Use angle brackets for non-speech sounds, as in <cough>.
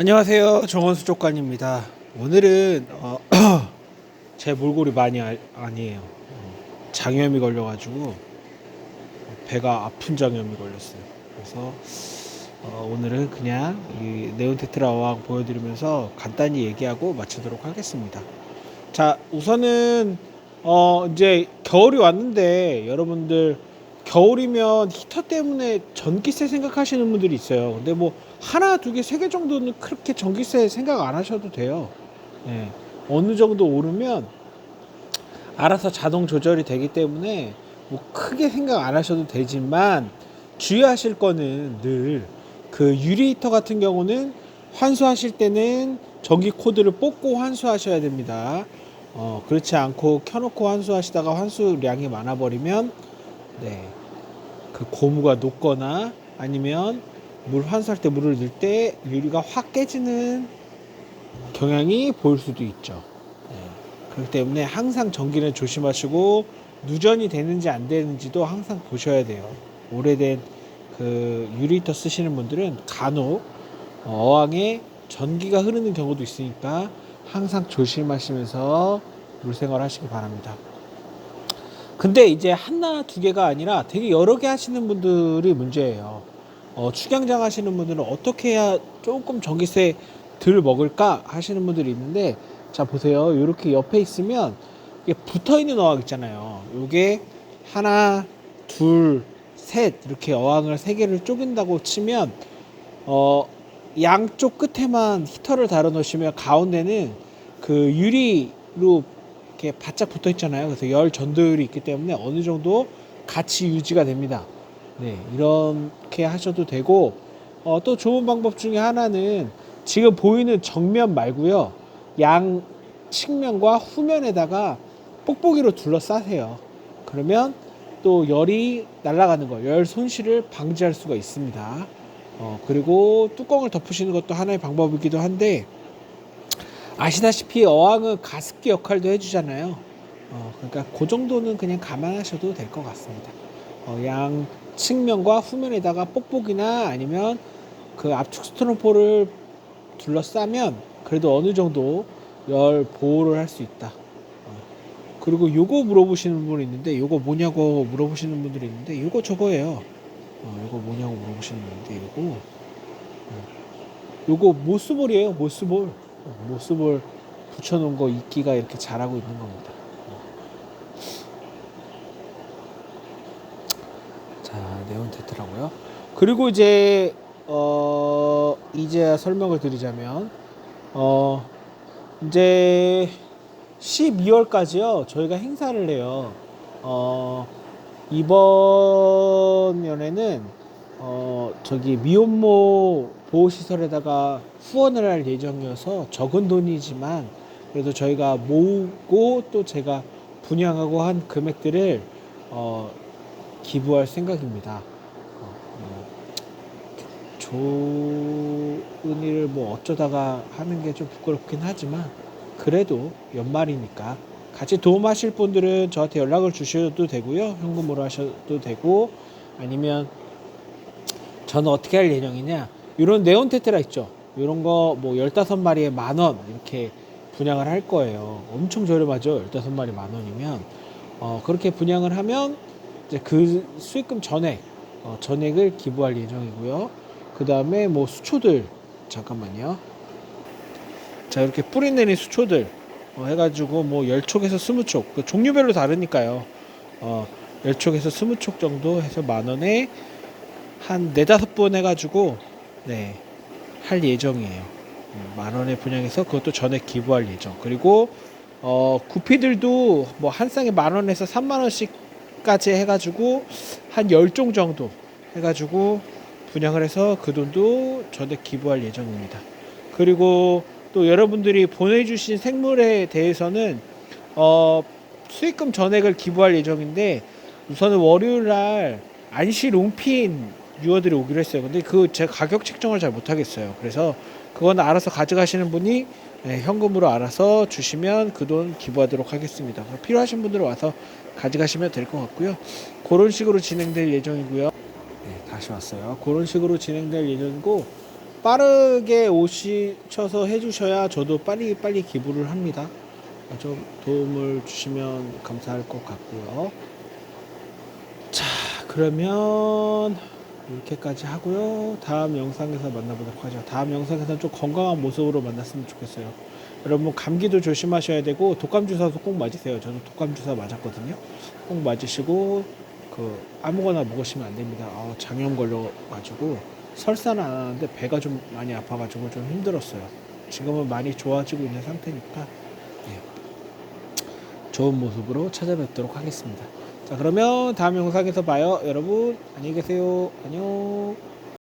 안녕하세요. 정원수 쪽관입니다. 오늘은 어, <clears throat> 제 몰골이 많이 아, 아니에요. 어, 장염이 걸려가지고 배가 아픈 장염이 걸렸어요. 그래서 어, 오늘은 그냥 이 네온테트라 어항 보여드리면서 간단히 얘기하고 마치도록 하겠습니다. 자, 우선은 어, 이제 겨울이 왔는데 여러분들 겨울이면 히터 때문에 전기세 생각하시는 분들이 있어요. 근데 뭐 하나, 두 개, 세 개 정도는 그렇게 전기세 생각 안 하셔도 돼요. 예. 어느 정도 오르면 알아서 자동 조절이 되기 때문에 뭐 크게 생각 안 하셔도 되지만 주의하실 거는 늘 그 유리 히터 같은 경우는 환수하실 때는 전기 코드를 뽑고 환수하셔야 됩니다. 어, 그렇지 않고 켜놓고 환수하시다가 환수량이 많아버리면 네, 그 고무가 녹거나 아니면 물 환수할 때 물을 넣을 때 유리가 확 깨지는 경향이 보일 수도 있죠. 네, 그렇기 때문에 항상 전기는 조심하시고 누전이 되는지 안 되는지도 항상 보셔야 돼요. 오래된 그 유리히터 쓰시는 분들은 간혹 어항에 전기가 흐르는 경우도 있으니까 항상 조심하시면서 물생활 하시기 바랍니다. 근데 이제 하나 두 개가 아니라 되게 여러 개 하시는 분들이 문제예요. 어, 축양장 하시는 분들은 어떻게 해야 조금 전기세 덜 먹을까 하시는 분들이 있는데 자 보세요. 이렇게 옆에 있으면 이게 붙어 있는 어항 있잖아요. 요게 하나, 둘, 셋 이렇게 어항을 세 개를 쪼갠다고 치면 어 양쪽 끝에만 히터를 달아 놓으시면 가운데는 그 유리로 이렇게 바짝 붙어 있잖아요. 그래서 열 전도율이 있기 때문에 어느 정도 같이 유지가 됩니다. 네, 이렇게 하셔도 되고 어, 또 좋은 방법 중에 하나는 지금 보이는 정면 말고요. 양 측면과 후면에다가 뽁뽁이로 둘러싸세요. 그러면 또 열이 날아가는 거, 열 손실을 방지할 수가 있습니다. 어, 그리고 뚜껑을 덮으시는 것도 하나의 방법이기도 한데 아시다시피 어항은 가습기 역할도 해주잖아요. 어, 그러니까 그 정도는 그냥 감안하셔도 될 것 같습니다. 어, 양 측면과 후면에다가 뽁뽁이나 아니면 그 압축 스토로포를 둘러싸면 그래도 어느 정도 열 보호를 할 수 있다. 어, 그리고 요거 물어보시는 분이 있는데 요거 뭐냐고 물어보시는 분들이 있는데 요거 저거예요. 어, 요거 뭐냐고 물어보시는 분인데 요거 어, 요거 모스볼이에요. 모스볼. 어, 모스볼 붙여놓은 거 이끼가 이렇게 자라고 있는 겁니다. 어. 자, 네온 테트라고요. 그리고 이제 어 이제 설명을 드리자면 어 이제 12월까지요. 저희가 행사를 해요. 어 이번 연에는 어 저기 미혼모 보호시설에다가 후원을 할 예정이어서 적은 돈이지만 그래도 저희가 모으고 또 제가 분양하고 한 금액들을 어 기부할 생각입니다. 어, 뭐 좋은 일을 뭐 어쩌다가 하는 게 좀 부끄럽긴 하지만 그래도 연말이니까 같이 도움하실 분들은 저한테 연락을 주셔도 되고요. 현금으로 하셔도 되고 아니면 저는 어떻게 할 예정이냐. 이런 네온 테트라 있죠. 이런 거 뭐 15마리에 만 원 이렇게 분양을 할 거예요. 엄청 저렴하죠. 15마리 만 원이면. 어, 그렇게 분양을 하면 이제 그 수익금 전액, 어, 전액을 기부할 예정이고요. 그 다음에 뭐 수초들, 잠깐만요. 자, 이렇게 뿌리 내린 수초들 어, 해가지고 뭐 10촉에서 20촉, 그 종류별로 다르니까요. 어, 10촉에서 20촉 정도 해서 만 원에 한 네다섯 번 해가지고 네, 할 예정이에요. 음, 만 원에 분양해서 그것도 전액 기부할 예정. 그리고 어, 구피들도 뭐 한 쌍에 만 원에서 3만 원씩 까지 해가지고 한 10종 정도 해가지고 분양을 해서 그 돈도 전액 기부할 예정입니다. 그리고 또 여러분들이 보내주신 생물에 대해서는 어, 수익금 전액을 기부할 예정인데 우선은 월요일 날 안시 롱핀 유어들이 오기로 했어요. 근데 그 제가 가격 책정을 잘 못하겠어요. 그래서 그건 알아서 가져가시는 분이 네, 현금으로 알아서 주시면 그 돈 기부하도록 하겠습니다. 필요하신 분들은 와서 가져가시면 될 것 같고요. 그런 식으로 진행될 예정이고요. 네, 다시 왔어요. 그런 식으로 진행될 예정이고 빠르게 오시셔서 해주셔야 저도 빨리 빨리 기부를 합니다. 어, 좀 도움을 주시면 감사할 것 같고요. 자, 그러면 이렇게까지 하고요. 다음 영상에서 만나보도록 하죠. 다음 영상에서는 좀 건강한 모습으로 만났으면 좋겠어요. 여러분 감기도 조심하셔야 되고 독감 주사도 꼭 맞으세요. 저도 독감 주사 맞았거든요. 꼭 맞으시고 그 아무거나 먹으시면 안 됩니다. 아, 장염 걸려가지고 설사는 안 하는데 배가 좀 많이 아파가지고 좀 힘들었어요. 지금은 많이 좋아지고 있는 상태니까 예. 좋은 모습으로 찾아뵙도록 하겠습니다. 자 그러면 다음 영상에서 봐요. 여러분 안녕히 계세요. 안녕.